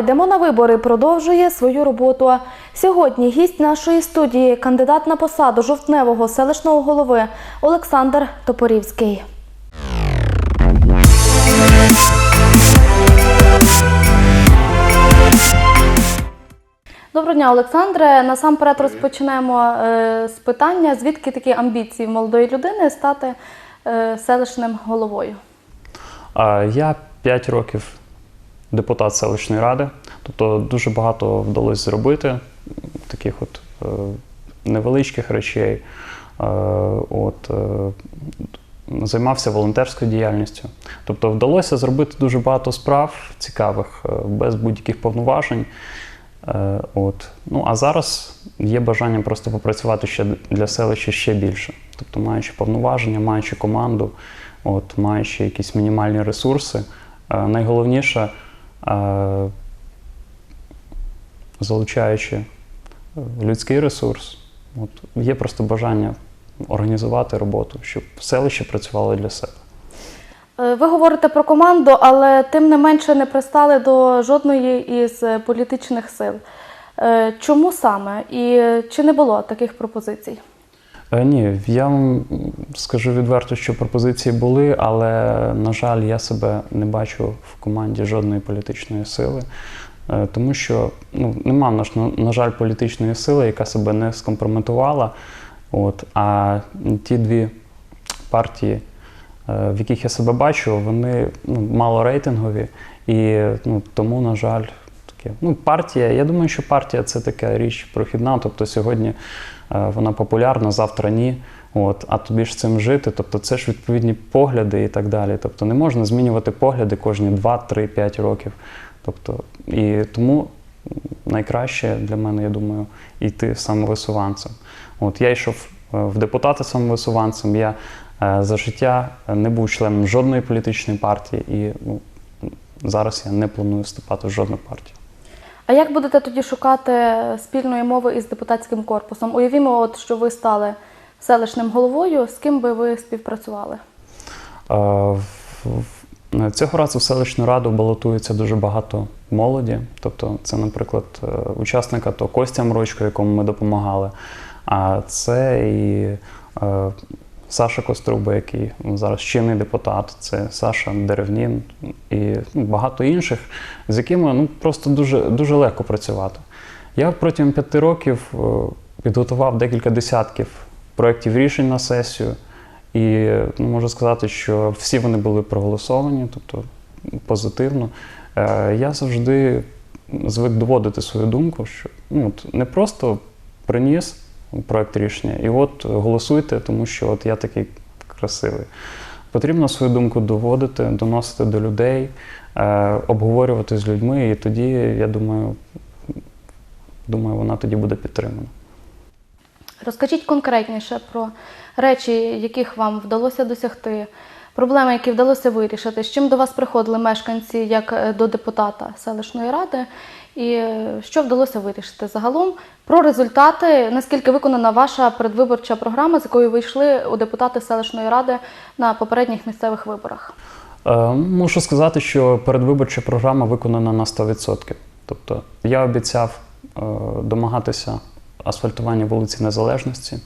Йдемо на вибори продовжує свою роботу. Сьогодні гість нашої студії, кандидат на посаду жовтневого селищного голови Олександр Топорівський. Доброго дня, Олександре. Насамперед розпочнемо е, з питання, звідки такі амбіції молодої людини стати е, селищним головою. Я 5 років депутат селищної ради, тобто дуже багато вдалося зробити таких от е, невеличких речей. Е, от, е, займався волонтерською діяльністю. Тобто вдалося зробити дуже багато справ цікавих, без будь-яких повноважень. От. Ну, а зараз є бажання просто попрацювати ще для селища ще більше. Тобто, маючи повноваження, маючи команду, от, маючи якісь мінімальні ресурси. Найголовніше, залучаючи е, людський ресурс, от, є просто бажання організувати роботу, щоб селище працювало для себе. Е, Ви говорите про команду, але тим не менше не пристали до жодної із е, політичних сил. Чому саме? І чи не було таких пропозицій? Е, Ні, я вам скажу відверто, що пропозиції були, але, на жаль, я себе не бачу в команді жодної політичної сили, Е, тому що ну, нема, на, жаль, політичної сили, яка себе не скомпрометувала. От, а ті дві партії, е, в яких я себе бачу, вони ну, мало рейтингові, і ну, тому, на жаль, таке. Ну, партія, я думаю, що партія це така річ прохідна. Тобто сьогодні вона популярна, завтра ні. От, а тобі ж цим жити, тобто це ж відповідні погляди і так далі. Тобто не можна змінювати погляди кожні 2, 3, 5 років. Тобто, і тому найкраще для мене, я думаю, йти самовисуванцем. От я йшов е, в депутати самовисуванцем. Я е, за життя не був членом жодної політичної партії, і ну, зараз я не планую вступати в жодну партію. А як будете тоді шукати спільної мови із депутатським корпусом? Уявімо, от що ви стали селищним головою, з ким би ви співпрацювали? Цього разу в селищну раду балотується дуже багато молоді. Тобто, це, наприклад, е, учасника то Костя Мрочко, якому ми допомагали. А це і е, Саша Коструба, який зараз чинний депутат, це Саша Деревнін і багато інших, з якими ну, просто дуже, дуже легко працювати. Я протягом п'яти років е, підготував декілька десятків проєктів рішень на сесію. І ну, можу сказати, що всі вони були проголосовані, тобто позитивно. Е, я завжди звик доводити свою думку, що ну, от, не просто приніс проєкт рішення, і от голосуйте, тому що от я такий красивий. Потрібно свою думку доводити, доносити до людей, е, обговорювати з людьми, і тоді, я думаю, думаю, вона тоді буде підтримана. Розкажіть конкретніше про речі, яких вам вдалося досягти, проблеми, які вдалося вирішити, з чим до вас приходили мешканці як е, до депутата селищної ради, і е, що вдалося вирішити загалом про результати, наскільки виконана ваша передвиборча програма, з якою ви йшли у депутати селищної ради на попередніх місцевих виборах. Е, сказати, що передвиборча програма виконана на 100%. Тобто я обіцяв е, домагатися асфальтування вулиці Незалежності,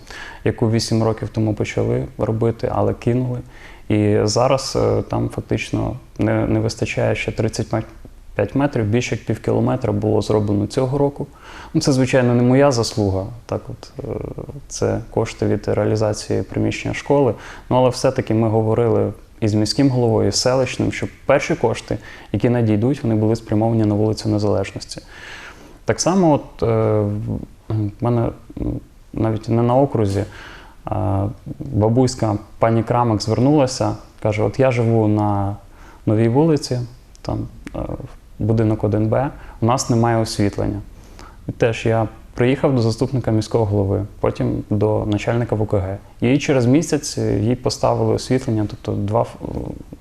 яку 8 років тому почали робити, але кинули. І зараз е, там фактично не, не вистачає ще 35 метрів, більше як пів кілометра було зроблено цього року. Ну, це, звичайно, не моя заслуга. Так от, е, це кошти від реалізації приміщення школи. Ну, але все-таки ми говорили із міським головою, і з селищним, щоб перші кошти, які надійдуть, вони були спрямовані на вулицю Незалежності. Так само, от е, в мене навіть не на окрузі, а бабуська пані Крамик звернулася, каже: От я живу на новій вулиці, там е, будинок 1Б, у нас немає освітлення. І теж я приїхав до заступника міського голови, потім до начальника ВКГ. І через місяць е, їй поставили освітлення, тобто два,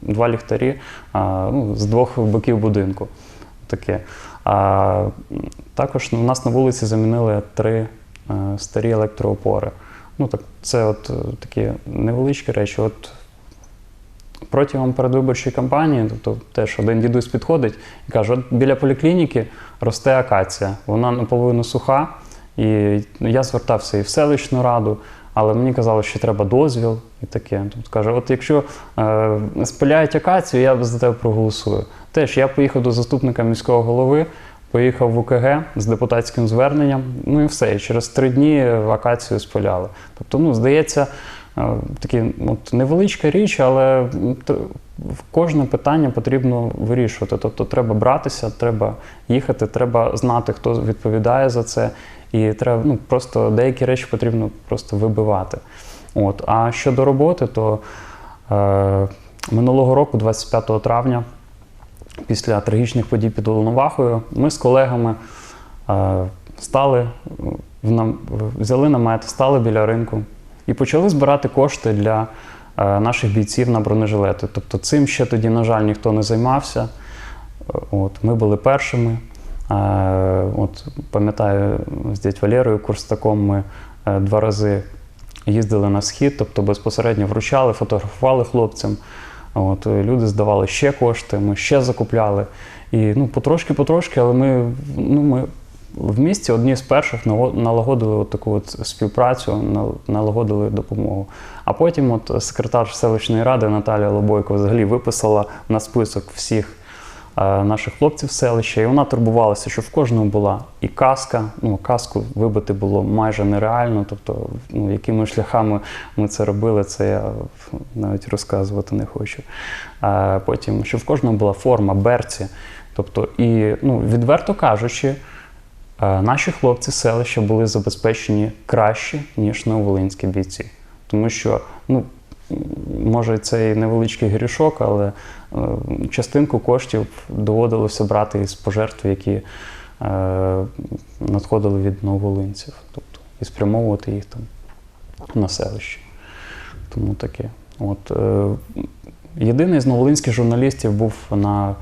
два ліхтарі а, ну, з двох боків будинку. Таке. А також у нас на вулиці замінили три е, старі електроопори. Ну, так, це от е, такі невеличкі речі. От протягом передвиборчої кампанії, тобто теж один дідусь підходить і каже: от біля поліклініки росте акація, вона наполовину суха. І я звертався і в селищну раду, але мені казали, що треба дозвіл і таке. Тобто каже, от якщо е, спиляють акацію, я за тебе проголосую. Теж я поїхав до заступника міського голови, поїхав в УКГ з депутатським зверненням, ну і все. І через три дні акацію спиляли. Тобто, ну, здається, такі от, невеличка річ, але кожне питання потрібно вирішувати. Тобто треба братися, треба їхати, треба знати, хто відповідає за це. І треба ну, просто деякі речі потрібно просто вибивати. От. А щодо роботи, то е, минулого року, 25 травня, після трагічних подій під Волновахою, ми з колегами е, стали в взяли намет, стали біля ринку і почали збирати кошти для е, наших бійців на бронежилети. Тобто цим ще тоді, на жаль, ніхто не займався. Е, От, ми були першими. Е, От, пам'ятаю, з дядь Валерою Курстаком ми два рази їздили на схід, тобто безпосередньо вручали, фотографували хлопцям. От, люди здавали ще кошти, ми ще закупляли. І ну, потрошки-потрошки, але ми, ну, ми в місті одні з перших налагодили от таку от співпрацю, налагодили допомогу. А потім от секретар селищної ради Наталія Лобойко взагалі виписала на список всіх е, наших хлопців селища, і вона турбувалася, що в кожному була і каска. Ну, каску вибити було майже нереально. Тобто, ну, якими шляхами ми це робили, це я навіть розказувати не хочу. А потім, що в кожному була форма, берці. Тобто, і ну, відверто кажучи, е, наші хлопці селища були забезпечені краще, ніж нововолинські бійці. Тому що, ну, може, це і невеличкий грішок, але е, частинку коштів доводилося брати із пожертв, які е, надходили від нововолинців, тобто і спрямовувати їх там на селище. Тому таке. От, е, єдиний з новолинських журналістів був на е,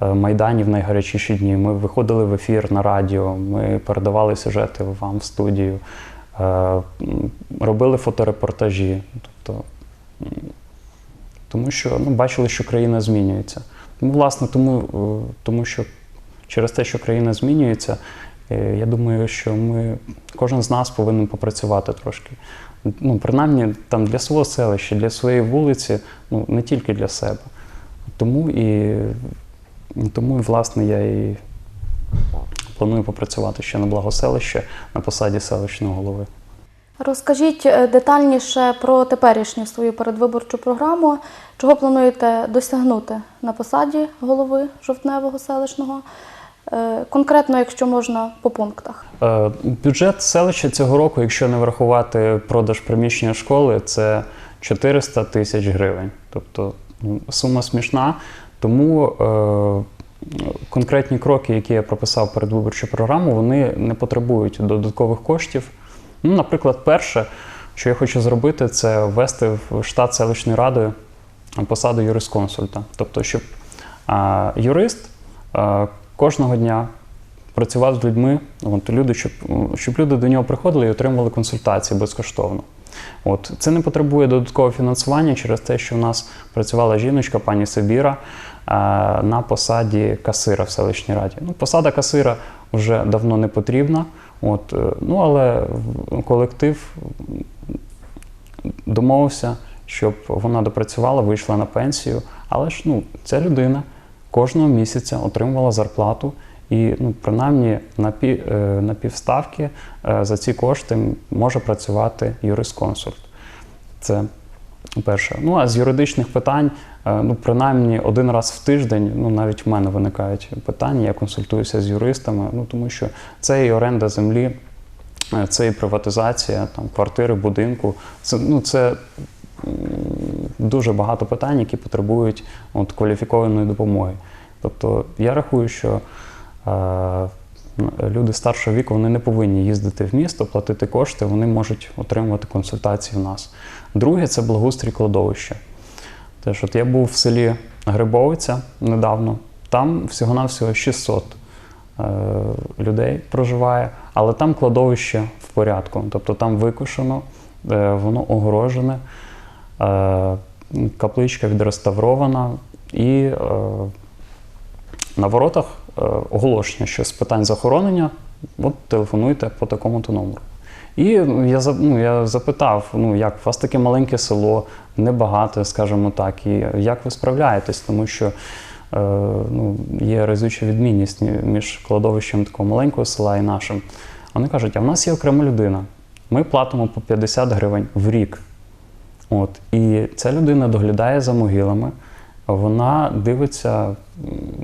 Майдані в найгарячіші дні. Ми виходили в ефір на радіо, ми передавали сюжети вам в студію, е, робили фоторепортажі. Тобто, тому що ну, бачили, що країна змінюється. Ну, власне, тому, е, тому що через те, що країна змінюється, е, я думаю, що ми, кожен з нас повинен попрацювати трошки. Ну, принаймні там для свого селища, для своєї вулиці, ну не тільки для себе. Тому і, тому власне я і планую попрацювати ще на благо селища на посаді селищного голови. Розкажіть е, детальніше про теперішню свою передвиборчу програму. Чого плануєте досягнути на посаді голови жовтневого селищного? Е, Конкретно, якщо можна, по пунктах. Е, Бюджет селища цього року, якщо не врахувати продаж приміщення школи, це 400 тисяч гривень. Тобто ну, сума смішна. Тому е, конкретні кроки, які я прописав перед виборчу програму, вони не потребують додаткових коштів. Ну, наприклад, перше, що я хочу зробити, це ввести в штат селищної ради посаду юрисконсульта. Тобто, щоб а, юрист а, кожного дня працював з людьми, от, люди, щоб, щоб люди до нього приходили і отримували консультації безкоштовно. От. Це не потребує додаткового фінансування через те, що в нас працювала жіночка, пані Сибіра, е, на посаді касира в селищній раді. Ну, посада касира вже давно не потрібна, от, е, ну, але колектив домовився, щоб вона допрацювала, вийшла на пенсію. Але ж ну, ця людина кожного місяця отримувала зарплату. І ну, принаймні на, е, півставки е, за ці кошти може працювати юрисконсульт. Це перше. Ну а з юридичних питань, ну принаймні один раз в тиждень, ну навіть в мене виникають питання. Я консультуюся з юристами, ну тому що це і оренда землі, е, це і приватизація там, квартири, будинку. Це, ну, це дуже багато питань, які потребують от, кваліфікованої допомоги. Тобто я рахую, що е, люди старшого віку вони не повинні їздити в місто, платити кошти, вони можуть отримувати консультації в нас. Друге це благоустрій кладовища. Теж от я був в селі Грибовиця недавно, там всього-навсього 600 е, людей проживає, але там кладовище в порядку. Тобто там викошено, е, воно огорожене. Е, капличка відреставрована, і е, на воротах е, оголошення, що з питань захоронення от телефонуйте по такому-то номеру. І ну, я, ну, я запитав, ну як у вас таке маленьке село, небагато, скажімо так, і як ви справляєтесь, тому що е, ну, є разюча відмінність між кладовищем такого маленького села і нашим. Вони кажуть, а в нас є окрема людина. Ми платимо по 50 гривень в рік. От, і ця людина доглядає за могилами, вона дивиться,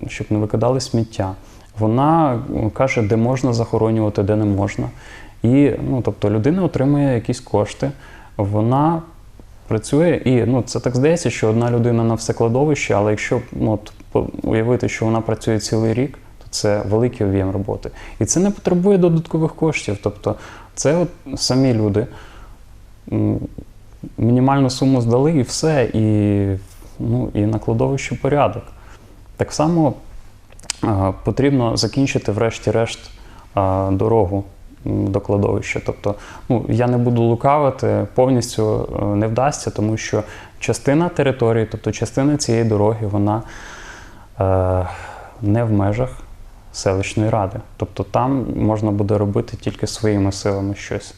щоб не викидали сміття. Вона каже, де можна захоронювати, де не можна. І ну, тобто людина отримує якісь кошти, вона працює, і ну, це так здається, що одна людина на все кладовище, але якщо ну, от, уявити, що вона працює цілий рік, то це великий об'єм роботи. І це не потребує додаткових коштів. Тобто це от самі люди мінімальну суму здали і все, і, ну, і на кладовищі порядок. Так само е, потрібно закінчити, врешті-решт, е, дорогу до кладовища. Тобто, ну, я не буду лукавити, повністю е, не вдасться, тому що частина території, тобто частина цієї дороги, вона е, не в межах селищної ради. Тобто там можна буде робити тільки своїми силами щось,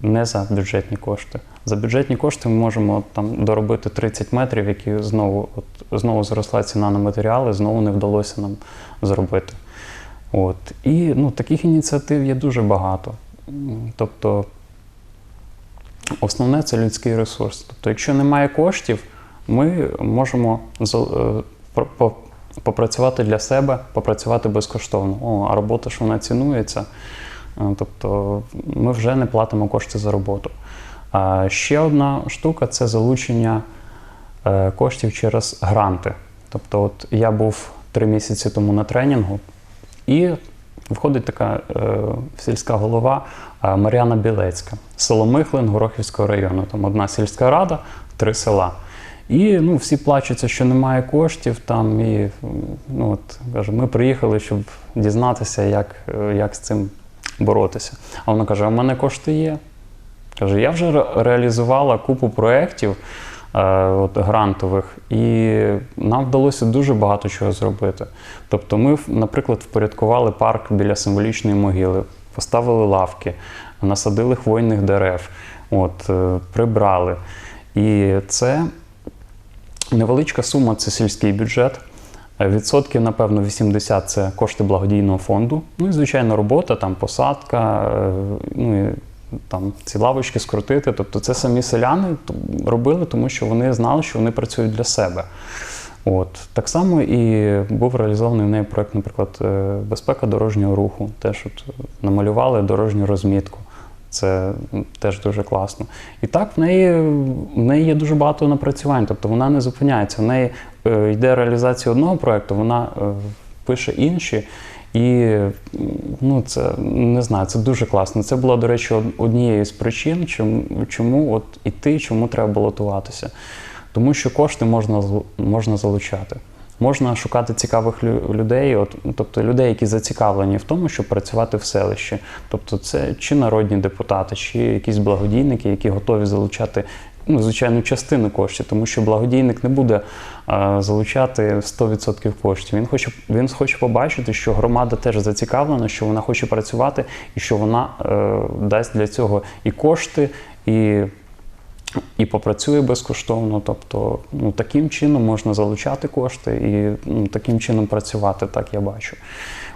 не за бюджетні кошти. За бюджетні кошти ми можемо там доробити 30 метрів, які знову, от, знову зросла ціна на матеріали, знову не вдалося нам зробити. От. І ну, таких ініціатив є дуже багато. Тобто, основне це людський ресурс. Тобто, якщо немає коштів, ми можемо е, попрацювати для себе, попрацювати безкоштовно. О, а робота ж вона цінується. Е, Тобто ми вже не платимо кошти за роботу. А ще одна штука це залучення е, коштів через гранти. Тобто, от я був три місяці тому на тренінгу, і виходить така е, сільська голова е, Мар'яна Білецька, село Михлин Горохівського району. Там одна сільська рада, три села. І ну, всі плачуться, що немає коштів там. І ну, от, каже, ми приїхали, щоб дізнатися, як, е, як з цим боротися. А вона каже: а в мене кошти є. Каже, я вже реалізувала купу проєктів от, грантових, і нам вдалося дуже багато чого зробити. Тобто, ми, наприклад, впорядкували парк біля символічної могили, поставили лавки, насадили хвойних дерев, от, е, прибрали. І це невеличка сума це сільський бюджет. Е, Відсотків, напевно, 80 це кошти благодійного фонду. Ну і звичайно, робота, там посадка, е, ну і там ці лавочки скрутити. Тобто це самі селяни робили, тому що вони знали, що вони працюють для себе. От так само і був реалізований в неї проект, наприклад, е, безпека дорожнього руху. Теж от намалювали дорожню розмітку. Це теж дуже класно. І так в неї, в неї є дуже багато напрацювань, тобто вона не зупиняється. В неї е, йде реалізація одного проекту, вона е, пише інші. І ну, це не знаю, це дуже класно. Це була, до речі, однією з причин, чому, чому от іти, чому треба балотуватися. Тому що кошти можна, можна залучати. Можна шукати цікавих лю- людей, от, тобто людей, які зацікавлені в тому, щоб працювати в селищі. Тобто, це чи народні депутати, чи якісь благодійники, які готові залучати ну, звичайну частину коштів, тому що благодійник не буде залучати 100% коштів. Він хоче, він хоче побачити, що громада теж зацікавлена, що вона хоче працювати, і що вона е, дасть для цього і кошти, і і попрацює безкоштовно. Тобто, ну, таким чином можна залучати кошти і ну, таким чином працювати, так я бачу.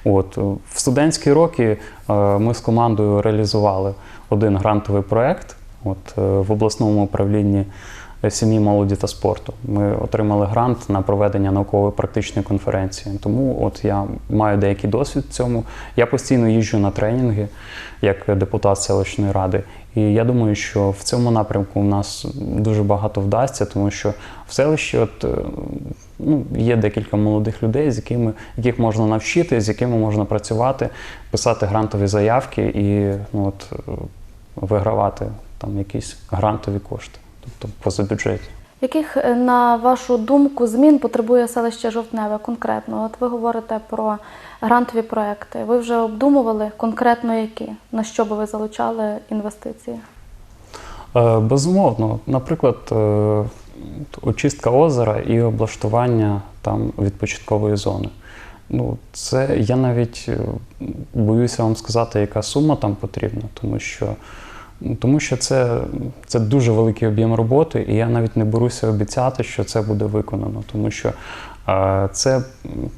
От, е, в студентські роки е, ми з командою реалізували один грантовий проєкт от, е, в обласному управлінні сім'ї, молоді та спорту. Ми отримали грант на проведення наукової практичної конференції. Тому от я маю деякий досвід в цьому. Я постійно їжджу на тренінги як депутат селищної ради. І я думаю, що в цьому напрямку у нас дуже багато вдасться, тому що в селищі от, е, ну, є декілька молодих людей, з якими, яких можна навчити, з якими можна працювати, писати грантові заявки і ну, от, е, вигравати там якісь грантові кошти, тобто позабюджетні. Яких, е, на вашу думку, змін потребує селище Жовтневе конкретно? От ви говорите про грантові проекти. Ви вже обдумували конкретно які? На що би ви залучали інвестиції? Е, Безумовно, наприклад, е, очистка озера і облаштування там відпочинкової зони. Ну, це я навіть боюся вам сказати, яка сума там потрібна, тому що, тому що це, це дуже великий об'єм роботи, і я навіть не беруся обіцяти, що це буде виконано, тому що е, це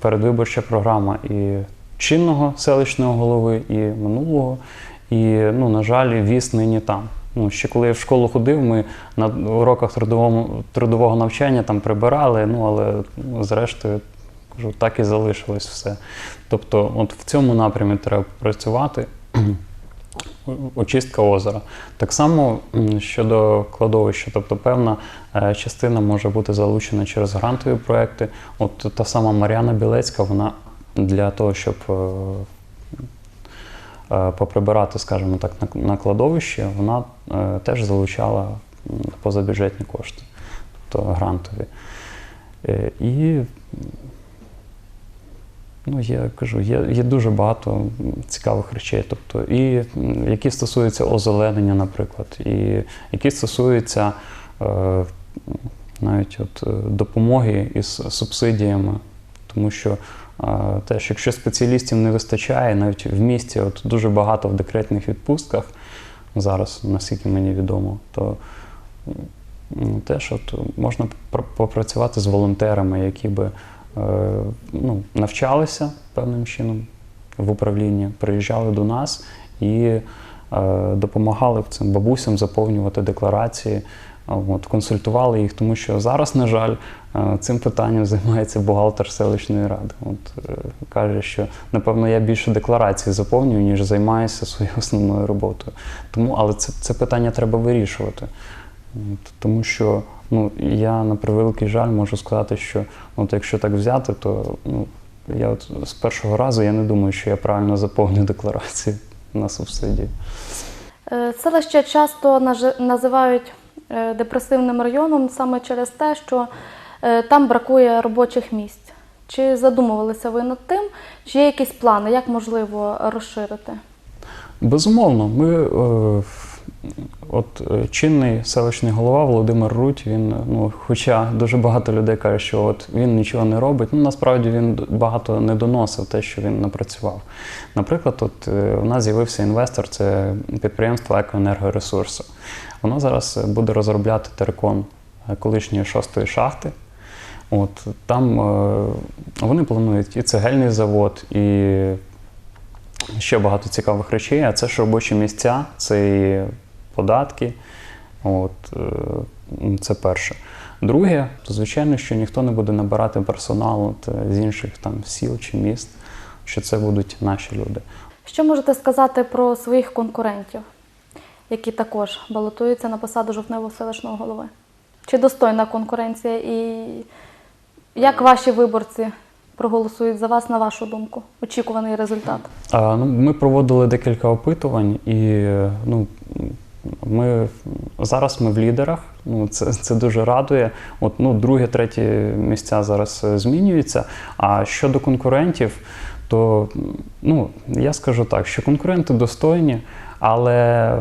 передвиборча програма і чинного селищного голови, і минулого. І, ну, на жаль, віз нині там. Ну, ще коли я в школу ходив, ми на уроках трудового, трудового навчання там прибирали, ну але ну, зрештою кажу, так і залишилось все. Тобто, от в цьому напрямі треба працювати. Очистка озера. Так само щодо кладовища, тобто певна е, частина може бути залучена через грантові проекти. От та сама Мар'яна Білецька, вона для того, щоб е, е, поприбирати, скажімо так, на, кладовищі, вона теж залучала позабюджетні кошти, тобто грантові. І ну, я кажу, є, є дуже багато цікавих речей. Тобто, і які стосуються озеленення, наприклад, і які стосуються е, навіть от, е, допомоги із субсидіями, тому що е, теж, якщо спеціалістів не вистачає, навіть в місті от дуже багато в декретних відпустках зараз, наскільки мені відомо, то теж от можна попрацювати з волонтерами, які би ну, навчалися певним чином в управлінні, приїжджали до нас і е, допомагали цим бабусям заповнювати декларації. От, консультували їх, тому що зараз, на жаль, е, цим питанням займається бухгалтер селищної ради. От, е, каже, що напевно я більше декларацій заповнюю, ніж займаюся своєю основною роботою. Тому, але це, це питання треба вирішувати. От, Тому що ну, я на превеликий жаль можу сказати, що от, якщо так взяти, то ну, я от з першого разу я не думаю, що я правильно заповню декларацію на субсидії. Е, Селище часто називають е, депресивним районом саме через те, що е, там бракує робочих місць. Чи задумувалися ви над тим, чи є якісь плани, як можливо розширити? Безумовно, ми е, от е, чинний селищний голова Володимир Руть, він, ну, хоча дуже багато людей каже, що от він нічого не робить, ну насправді він багато не доносив те, що він напрацював. Наприклад, от е, у нас з'явився інвестор, це підприємство Екоенергоресурсу. Воно зараз е, буде розробляти терикон е, колишньої шостої шахти. От там е, вони планують і цегельний завод, і ще багато цікавих речей, а це ж робочі місця, це і податки. От, е, це перше. Друге, то звичайно, що ніхто не буде набирати персонал от, е, з інших там сіл чи міст, що це будуть наші люди. Що можете сказати про своїх конкурентів, які також балотуються на посаду жовтневого селищного голови? Чи достойна конкуренція і як ваші виборці проголосують за вас, на вашу думку? Очікуваний результат? А, ну, ми проводили декілька опитувань, і е, ну, ми зараз ми в лідерах. Ну, це, це дуже радує. От, ну, друге, третє місця зараз е, змінюються. А щодо конкурентів, то ну, я скажу так, що конкуренти достойні, але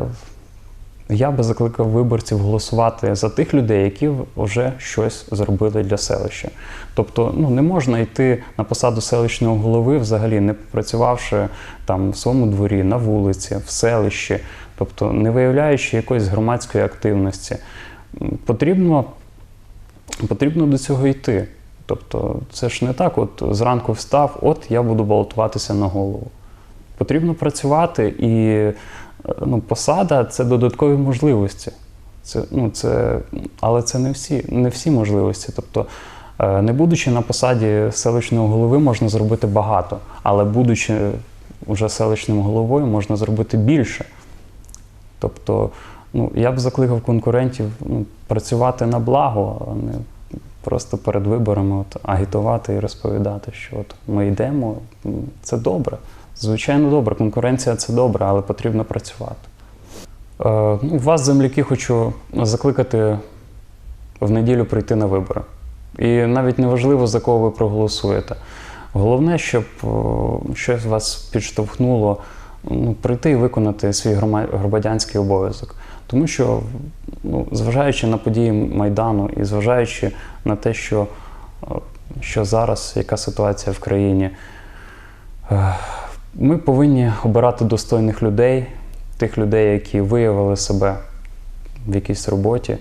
я би закликав виборців голосувати за тих людей, які вже щось зробили для селища. Тобто, ну не можна йти на посаду селищного голови, взагалі не попрацювавши там в своєму дворі, на вулиці, в селищі, тобто не виявляючи якоїсь громадської активності. Потрібно, потрібно до цього йти. Тобто, це ж не так, от зранку встав, от я буду балотуватися на голову. Потрібно працювати і е, ну, посада це додаткові можливості. Це, ну, це, але це не всі, не всі можливості. Тобто, е, не будучи на посаді селищного голови, можна зробити багато, але будучи вже селищним головою, можна зробити більше. Тобто, ну, я б закликав конкурентів ну, працювати на благо, а не просто перед виборами от, агітувати і розповідати, що от ми йдемо. Це добре. Звичайно, добре. Конкуренція це добре, але потрібно працювати. Е, ну, вас, земляки, хочу закликати в неділю прийти на вибори. І навіть не важливо, за кого ви проголосуєте. Головне, щоб щось вас підштовхнуло ну, прийти і виконати свій грома- громадянський обов'язок. Тому що, ну, зважаючи на події Майдану і зважаючи на те, що, е, що зараз, яка ситуація в країні, е, ми повинні обирати достойних людей, тих людей, які виявили себе в якійсь роботі,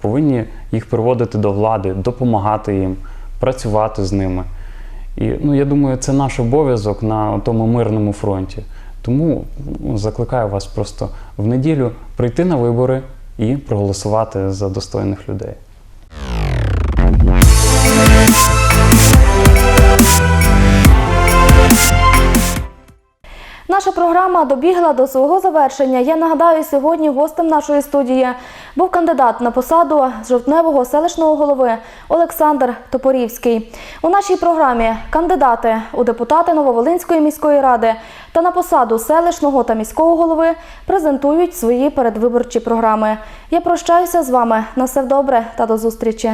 повинні їх приводити до влади, допомагати їм, працювати з ними. І ну, я думаю, це наш обов'язок на тому мирному фронті. Тому ну, закликаю вас просто в неділю прийти на вибори і проголосувати за достойних людей. Наша програма добігла до свого завершення. Я нагадаю, сьогодні гостем нашої студії був кандидат на посаду жовтневого селищного голови Олександр Топорівський. У нашій програмі кандидати у депутати Нововолинської міської ради та на посаду селищного та міського голови презентують свої передвиборчі програми. Я прощаюся з вами. На все добре та до зустрічі.